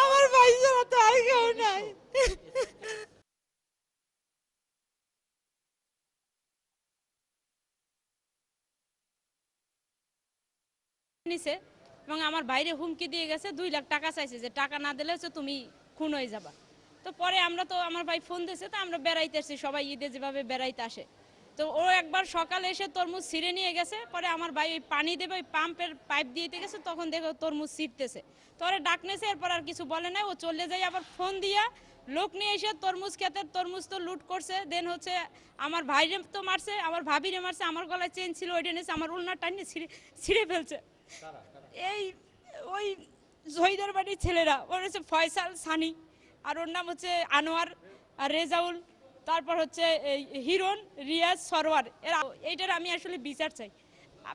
আমার ভাই যাওয়া তো আর কেউ নাই। নিছে এবং আমার বাইরে হুমকি দিয়ে গেছে, দুই লাখ টাকা চাইছে যে টাকা না দিলে হচ্ছে তুমি খুন হয়ে যাবা। তো পরে আমরা তো, আমার ভাই ফোন দিয়েছে তো আমরা বেড়াইতে আসছি, সবাই ঈদে যেভাবে বেড়াইতে আসে। তো ও একবার সকালে এসে তরমুজ ছিঁড়ে নিয়ে গেছে, পরে আমার ভাই ওই পানি দেবে, ওই পাম্পের পাইপ দিতে গেছে, তখন দেখো তরমুজ ছিঁড়তেছে। তো ওরা ডাক নিয়েছে এরপর আর কিছু বলে নাই, ও চলে যায়, আবার ফোন দিয়া লোক নিয়ে এসে তরমুজ খেতে, তরমুজ তো লুট করছে দেন হচ্ছে আমার ভাইরে তো মারছে, আমার ভাবিরে মারছে, আমার গলায় চেন ছিল, ওইটা নিয়েছে আমার উল্না টাইনে ছিঁড়ে ছিঁড়ে ফেলছে। এই, ওই জহিদার বাড়ির ছেলেরা, ওর হচ্ছে ফয়সাল সানি, আর ওর নাম হচ্ছে আনোয়ার আর রেজাউল, তারপর হচ্ছে এই হিরন রিয়াজ সরোয়ার এরা, এইটার আমি আসলে বিচার চাই।